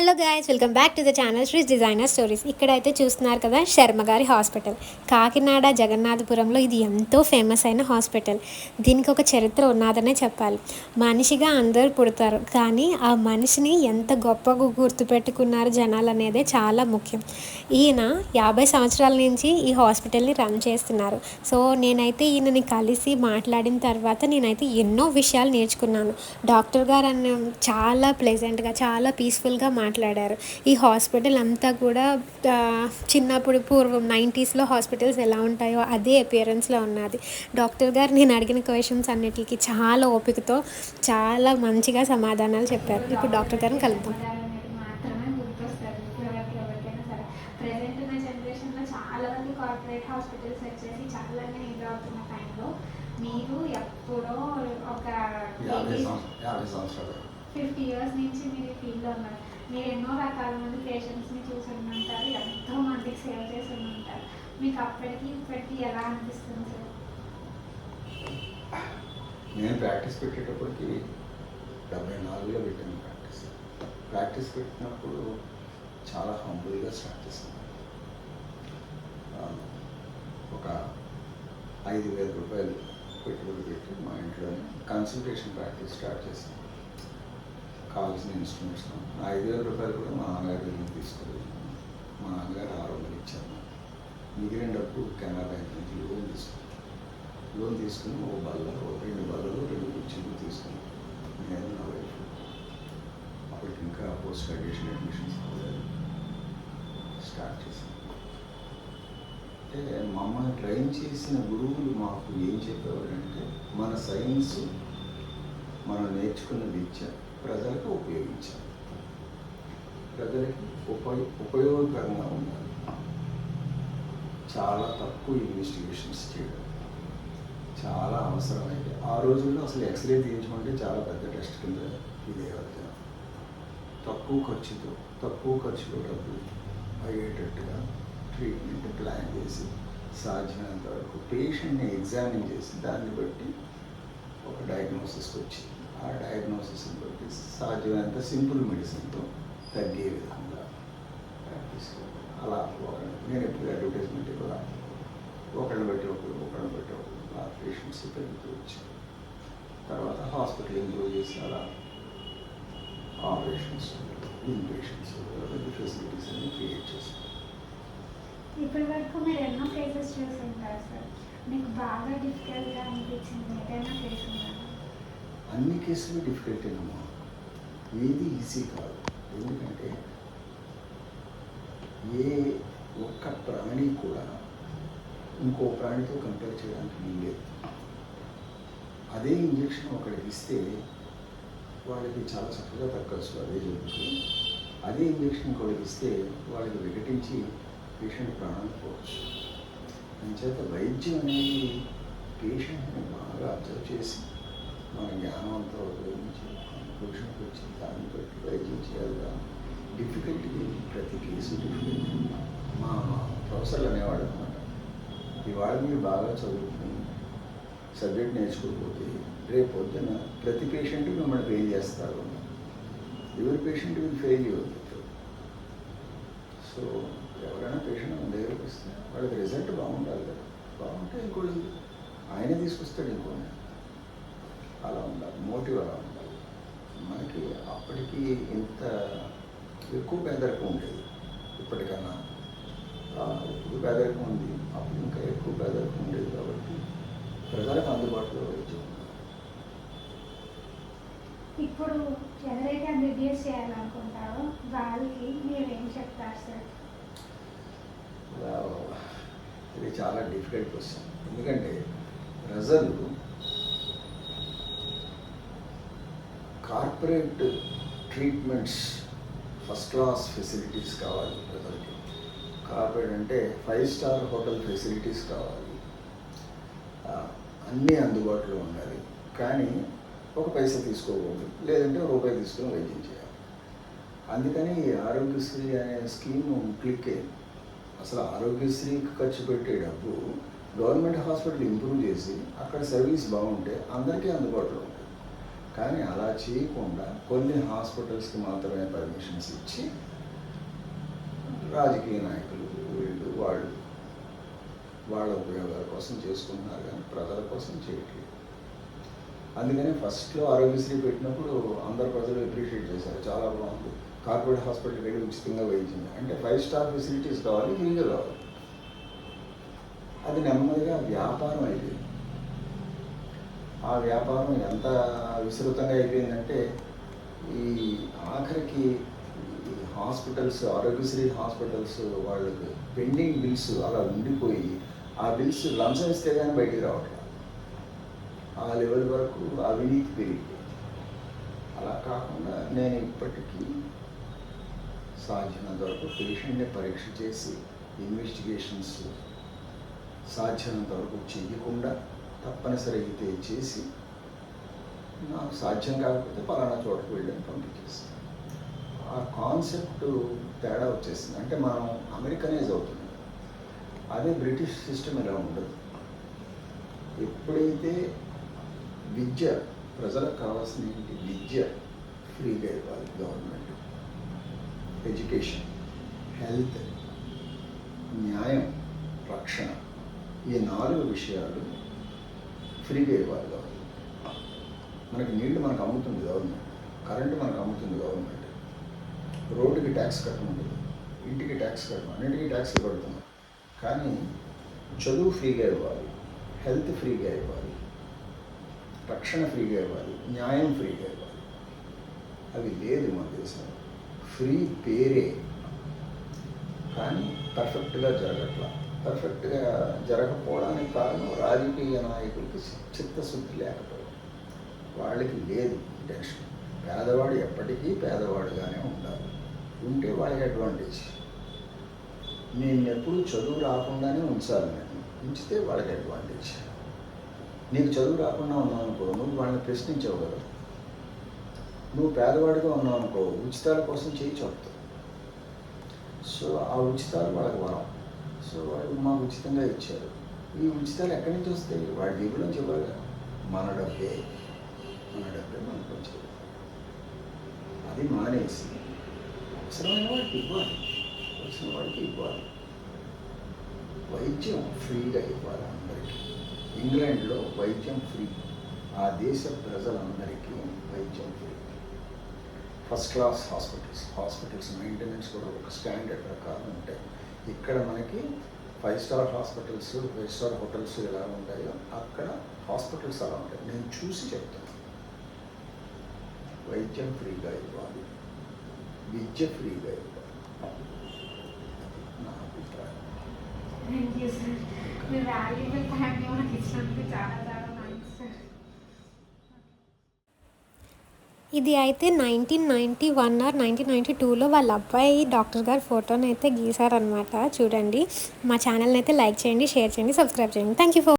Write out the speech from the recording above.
Hello guys welcome back to the channel Sri designer stories ఇక్కడైతే చూస్తున్నారు కదా శర్మ గారి హాస్పిటల్. కాకినాడ జగన్నాథపురంలో ఇది ఎంతో ఫేమస్ అయిన హాస్పిటల్. దీనికి ఒక చరిత్ర ఉన్నదనే చెప్పాలి. మనిషిగా అందరూ పుడతారు కానీ ఆ మనిషిని ఎంత గొప్పగా గుర్తుపెట్టుకున్నారు జనాలు అనేదే చాలా ముఖ్యం. ఈయన యాభై సంవత్సరాల నుంచి ఈ హాస్పిటల్ని రన్ చేస్తున్నారు. సో నేనైతే ఈయనని కలిసి మాట్లాడిన తర్వాత నేనైతే ఎన్నో విషయాలు నేర్చుకున్నాను. డాక్టర్ గారు అన్న చాలా ప్లెజెంట్గా చాలా పీస్ఫుల్గా మాట్లాడారు. ఈ హాస్పిటల్ అంతా కూడా చిన్నప్పుడు పూర్వం నైంటీస్లో హాస్పిటల్స్ ఎలా ఉంటాయో అదే అపియరెన్స్లో ఉన్నది. డాక్టర్ గారు నేను అడిగిన క్వశ్చన్స్ అన్నిటికీ చాలా ఓపికతో చాలా మంచిగా సమాధానాలు చెప్పారు. ఇప్పుడు డాక్టర్ గారిని కలుద్దాం. ప్రజెంట్ ఉన్న జనరేషన్లో చాలా మంది కార్పొరేట్ హాస్పిటల్స్ వచ్చేసి చాలానే ఇది అవుతున్న టైంలో మీరు ఎప్పుడో ఒక ఫిఫ్టీ ఇయర్స్ నుంచి మీరు ఫీల్డ్లో ఉన్నారు. మీరు ఎన్నో రకాల మంది పేషెంట్స్ని చూసి ఉంటారు ఎంతో మందికి సేవ చేసి ఉంటారు మీకు అప్పటికి ఇప్పటికి ఎలా అనిపిస్తుంది సార్? నేను ప్రాక్టీస్ పెట్టేటప్పటికి డెబ్బై నాలుగులో పెట్టాను ప్రాక్టీస్ ప్రాక్టీస్ పెట్టినప్పుడు చాలా హంబుల్గా స్టార్ట్ చేశాను. ఒక ఐదు వేల రూపాయలు పెట్టుబడి పెట్టి మా ఇంట్లోనే కన్సల్టేషన్ ప్రాక్టీస్ స్టార్ట్ చేశాను. కావాల్సిన ఇన్స్ట్రుమెంట్స్ ఐదు వేల రూపాయలు కూడా మా నాన్నగారి దగ్గర తీసుకోలేదు. మా నాన్నగారు ఆరు వందలు ఇచ్చారు నాకు. మిగిలిన డబ్బు కెనరా బ్యాంక్ నుంచి లోన్ తీసుకున్నాను లోన్ తీసుకుని ఓ బల్ల రెండు బల్లలు రెండు కుర్చీలు తీసుకుని నేను నా వైఫ్. అప్పటికి ఇంకా పోస్ట్ గ్రాడ్యుయేషన్ అడ్మిషన్స్ అవ్వలేదు స్టార్ట్ చేశాను అంటే మమ్మల్ని ట్రైన్ చేసిన గురువులు మాకు ఏం చెప్పేవారంటే మన సైన్స్ మనం నేర్చుకున్న విద్య ప్రజలకు ఉపయోగించాలి. ప్రజలకి ఉపయో ఉపయోగకరంగా ఉండాలి. చాలా తక్కువ ఇన్వెస్టిగేషన్స్ చేయడం. చాలా అవసరమైతే ఆ రోజుల్లో అసలు ఎక్స్రే తీయించమంటే చాలా పెద్ద టెస్ట్ కింద ఇదేవద్దు తక్కువ ఖర్చుతో తక్కువ ఖర్చులో డబ్బులు అయ్యేటట్టుగా ట్రీట్మెంట్ ప్లాన్ చేసి సాధ్యమైనంత వరకు పేషెంట్ని ఎగ్జామిన్ చేసి దాన్ని బట్టి ఒక డయాగ్నోసిస్కి వచ్చి ఆ డయాగ్నోసిస్ బట్టి సాధ్యమైనంత సింపుల్ మెడిసిన్తో తగ్గే విధంగా ప్రాక్టీస్ అలా ఒక నేను ఎప్పుడు అడ్వర్టైజ్మెంట్ కూడా ఒకళ్ళని బట్టి ఒకరు ఒకళ్ళని బట్టి ఒకరు ఆ పేషెంట్స్ పెరుగుతూ వచ్చారు తర్వాత హాస్పిటల్ ఇంప్రూవ్ చేసి అలా ఆపరేషన్స్ ఇన్ పేషెంట్స్ ఫెసిలిటీస్ అన్ని క్రియేట్ చేశారు ఇప్పటి వరకు మీరు ఎన్నో కేసెస్ చూసి ఉంటారు సార్. మీకు బాగా డిఫికల్ట్గా అనిపించింది ఏదైనా కేసు ఉందా? అన్ని కేసులు డిఫికల్ట్ ఏనమ్మా ఏది ఈజీ కాదు. ఎందుకంటే ఏ ఒక్క ప్రాణి కూడా ఇంకో ప్రాణితో కంపేర్ చేయడానికి వీల్లేదు. అదే ఇంజెక్షన్ ఒకటి ఇస్తే వాళ్ళకి చాలా చక్కగా తగ్గచ్చు. అదే జబ్బుకి అదే ఇంజెక్షన్ ఇంకొకరికి ఇస్తే వాళ్ళకి వికటించి పేషెంట్ ప్రాణాలు పోవచ్చు. అంచేత వైద్యం అనేది పేషెంట్ని బాగా అబ్జర్వ్ చేసి మన ఉపయోగించి పురుషులకు వచ్చి దాన్ని బట్టి వైద్యం చేయాలి డిఫికల్టీ ప్రతి కేసు డిఫికల్ట్ మా ప్రొఫెసర్లు అనేవాడు అనమాట ఇవాళ మీరు బాగా చదువుకుని సబ్జెక్ట్ నేర్చుకోకపోతే రేపు పొద్దున ప్రతి పేషెంట్ మిమ్మల్ని ఫెయిల్ చేస్తారు. ఎవరి పేషెంట్ మీరు ఫెయిల్ యువర్ సో ఎవరైనా పేషెంట్ మన దగ్గరకు వస్తే వాళ్ళకి రిజల్ట్ బాగుండాలి కదా. బాగుంటే ఇంకోటి. ఆయనే తీసుకొస్తాడు ఇంకోనే ఉండాలి మోటివ్ అలా ఉండాలి. మనకి అప్పటికి ఇంత ఎక్కువ పేదరికం ఉండేది ఇప్పటికన్నా. ఇప్పుడు పేదరికం ఉంది. అప్పుడు ఇంకా ఎక్కువ పేదరికం ఉండేది కాబట్టి ప్రజలకు అందుబాటులో ఉంది. ఇప్పుడు ఎవరైతే ఎంబీబీఎస్ చేయాలనుకుంటారో వాళ్ళకి మీరు ఏం చెప్తారు సార్? ఇది చాలా డిఫికల్ట్ క్వశ్చన్. ఎందుకంటే ప్రజలు corporate treatments first class facilities కావాలి ప్రజలకి. కార్పొరేట్ అంటే ఫైవ్ స్టార్ హోటల్ ఫెసిలిటీస్ కావాలి. అన్నీ అందుబాటులో ఉండాలి. కానీ ఒక పైసా తీసుకోకూడదు. లేదంటే రూపాయి తీసుకొని వైద్యం చేయాలి. అందుకని ఈ ఆరోగ్యశ్రీ అనే స్కీమ్ క్లిక్ అసలు ఆరోగ్యశ్రీకి ఖర్చు పెట్టే డబ్బు గవర్నమెంట్ హాస్పిటల్ ఇంప్రూవ్ చేసి అక్కడ సర్వీస్ బాగుంటే అందరికీ అందుబాటులో కానీ అలా చేయకుండా కొన్ని హాస్పిటల్స్కి మాత్రమే పర్మిషన్స్ ఇచ్చి రాజకీయ నాయకులు వీళ్ళు వాళ్ళు వాళ్ళ ఉపయోగాల కోసం చేసుకుంటున్నారు కానీ ప్రజల కోసం చేయట్లేదు. అందుకని ఫస్ట్లో ఆరోగ్యశ్రీ పెట్టినప్పుడు అందరు ప్రజలు అప్రిషియేట్ చేశారు. చాలా బాగుంది. కార్పొరేట్ హాస్పిటల్కి వెళ్ళి ఉచితంగా వేయించింది. అంటే ఫైవ్ స్టార్ ఫెసిలిటీస్ కావాలి ఫ్రీగా కావాలి. అది నెమ్మదిగా వ్యాపారం అయిపోయింది. ఆ వ్యాపారం ఎంత విస్తృతంగా అయిపోయిందంటే ఈ ఆఖరికి హాస్పిటల్స్ ఆరోగ్యశ్రీ హాస్పిటల్స్ వాళ్ళకి పెండింగ్ బిల్స్ అలా ఉండిపోయి ఆ బిల్స్ లంచం ఇస్తే కానీ బయటికి రావట్లేదు ఆ లెవెల్ వరకు అవినీతి పెరిగిపోయింది. అలా కాకుండా నేను ఇప్పటికీ సాధ్యమైనంత వరకు పేషెంట్ని పరీక్ష చేసి ఇన్వెస్టిగేషన్స్ సాధ్యమైనంత వరకు చేయకుండా తప్పనిసరి అయితే చేసి నాకు సాధ్యం కాకపోతే పలానా చోటకు వెళ్ళని పంపించేస్తాను. ఆ కాన్సెప్ట్ తేడా వచ్చేసింది. అంటే మనం అమెరికనైజ్ అవుతుంది అదే బ్రిటిష్ సిస్టమ్ ఇలా ఉండదు? ఎప్పుడైతే విద్య ప్రజలకు కావాల్సిన విద్య ఫ్రీగా ఇవ్వాలి గవర్నమెంట్. ఎడ్యుకేషన్ హెల్త్ న్యాయం రక్షణ ఈ నాలుగు విషయాలు ఫ్రీగా ఇవ్వాలి గవర్నమెంట్ మనకి నీళ్ళు మనకు అమ్ముతుంది గవర్నమెంట్. కరెంటు మనకు అమ్ముతుంది గవర్నమెంట్. రోడ్డుకి ట్యాక్స్ కట్టమంటుంది ఇంటికి ట్యాక్స్ కట్టడం అన్నింటికి ట్యాక్స్ కడుతున్నాం కానీ చదువు ఫ్రీగా ఇవ్వాలి హెల్త్ ఫ్రీగా ఇవ్వాలి రక్షణ ఫ్రీగా ఇవ్వాలి న్యాయం ఫ్రీగా ఇవ్వాలి. అవి లేదు మన దేశంలో. ఫ్రీ పేరే. కానీ పర్ఫెక్ట్గా జరగట్లా. పర్ఫెక్ట్గా జరగకపోవడానికి కారణం రాజకీయ నాయకులకి చిత్తశుద్ధి లేకపోవడం. వాళ్ళకి లేదు ఇంటెన్షన్ పేదవాడు ఎప్పటికీ పేదవాడుగానే ఉండాలి. ఉంటే వాళ్ళకి అడ్వాంటేజ్ నేను ఎప్పుడు చదువు రాకుండానే ఉంచాలి నేను. ఉంచితే వాళ్ళకి అడ్వాంటేజ్ నీకు చదువు రాకుండా ఉన్నావు అనుకో నువ్వు వాళ్ళని ప్రశ్నించవు కదా నువ్వు పేదవాడిగా ఉన్నావు అనుకో ఉచితాల కోసం చేయి చెప్తావు సో ఆ ఉచితాలు వాళ్ళకి వరం. సో వాళ్ళు మాకు ఉచితంగా ఇచ్చారు. ఈ ఉచితాలు ఎక్కడి నుంచి వస్తాయి? వాడి జేబులో నుంచి ఇవ్వాలి కదా. మన డబ్బే. మన డబ్బే మనకు వచ్చేది. అది మానేసి అవసరమైన వాడికి ఇవ్వాలి. వచ్చిన వాడికి ఇవ్వాలి. వైద్యం ఫ్రీగా ఇవ్వాలి అందరికీ. ఇంగ్లాండ్లో వైద్యం ఫ్రీ. ఆ దేశ ప్రజలందరికీ వైద్యం free. First class hospitals. Hospitals maintenance కూడా ఒక స్టాండర్డ్ ప్రకారం ఉంటాయి. ఇక్కడ మనకి five star hospitals five star hotels ఎలా ఉంటాయో అక్కడ హాస్పిటల్స్ అలా ఉంటాయి. నేను చూసి చెప్తాను. వైద్యం ఫ్రీగా ఇవ్వాలి. విద్య ఫ్రీగా ఇవ్వాలి. నా అభిప్రాయం థ్యాంక్ యూ సార్ మీ వాల్యుబుల్ టైంని మనకి ఇచ్చినందుకు చాలా చాలా థ్యాంక్స్ సార్ ఇది అయితే nineteen ninety one or nineteen ninety టూలో వాళ్ళ అబ్బాయి డాక్టర్ గారి ఫోటోని అయితే గీశారనమాట చూడండి. మా ఛానల్ని అయితే లైక్ చేయండి షేర్ చేయండి సబ్స్క్రైబ్ చేయండి. Thank you for